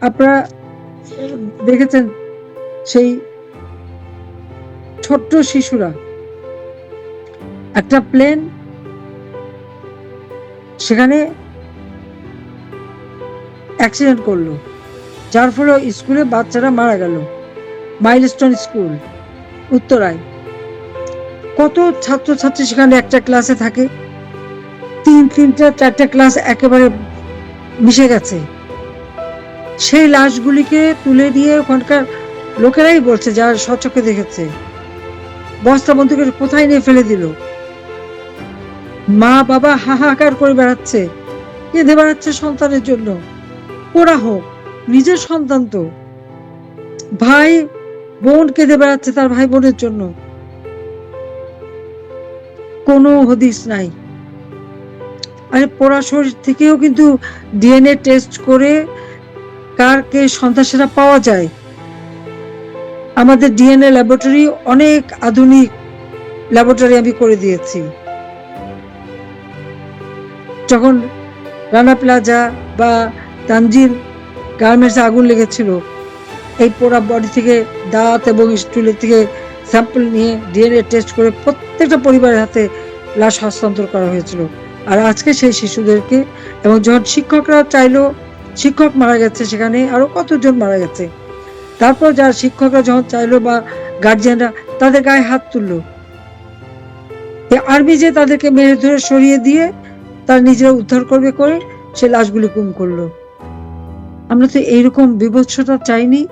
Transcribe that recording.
আপনারা দেখেছেন সেই ছোট্ট শিশুরা। একটা প্লেন সেখানে অ্যাক্সিডেন্ট করল। যার ফলে স্কুলে বাচ্চারা মারা গেল। মাইলস্টোন স্কুল উত্তরায়। কত ছাত্রছাত্রী সেখানে একটা ক্লাসে থাকে। তিন, তিনটা, চারটা ক্লাস একেবারে মিশে গেছে। সেই লাশগুলিকে তুলে দিয়ে ওখানকার লোকেরাই বলছে, যারা সচক্ষে দেখেছে। বস্তা বন্ধুকে কোথায় নিয়ে ফেলে দিল? মা, বাবা হাহাকার করে বেড়াচ্ছে, কেঁদে বেড়াচ্ছে সন্তানের জন্য। ওরা হোক, নিজের সন্তান তো। ভাই, বোন কেঁদে বেড়াচ্ছে তার ভাই বোনের জন্য। কোনো হদিস নাই। আরে পোড়া শরীর থেকেও কিন্তু ডিএনএ টেস্ট করে কার কে সন্ত্রাসীরা পাওয়া যায়। আমাদের ডিএনএ ল্যাবরেটরি অনেক আধুনিক ল্যাবরেটরি আমি করে দিয়েছি। যখন রানা প্লাজা বা তানজির গার্মেন্টসে আগুন লেগেছিল, এই পোড়া বডি থেকে দাঁত এবং স্টুলের থেকে স্যাম্পল নিয়ে ডিএনএ টেস্ট করে প্রত্যেকটা পরিবারের হাতে লাশ হস্তান্তর করা হয়েছিল। আর আজকে সেই শিশুদেরকে এবং যখন শিক্ষকরা চাইলো শিক্ষক মারা গেছে সেখানে, আরও কতজন মারা গেছে। তারপর যারা শিক্ষকরা যখন চাইলো বা গার্জিয়ানরা তাদের গায়ে হাত তুললো। আর্মি যে তাদেরকে মেরে ধরে সরিয়ে দিয়ে তারা নিজেরা উদ্ধার করবে করে, সে লাশগুলি গুম করল। আমরা তো এইরকম বিভৎসতা চাইনি।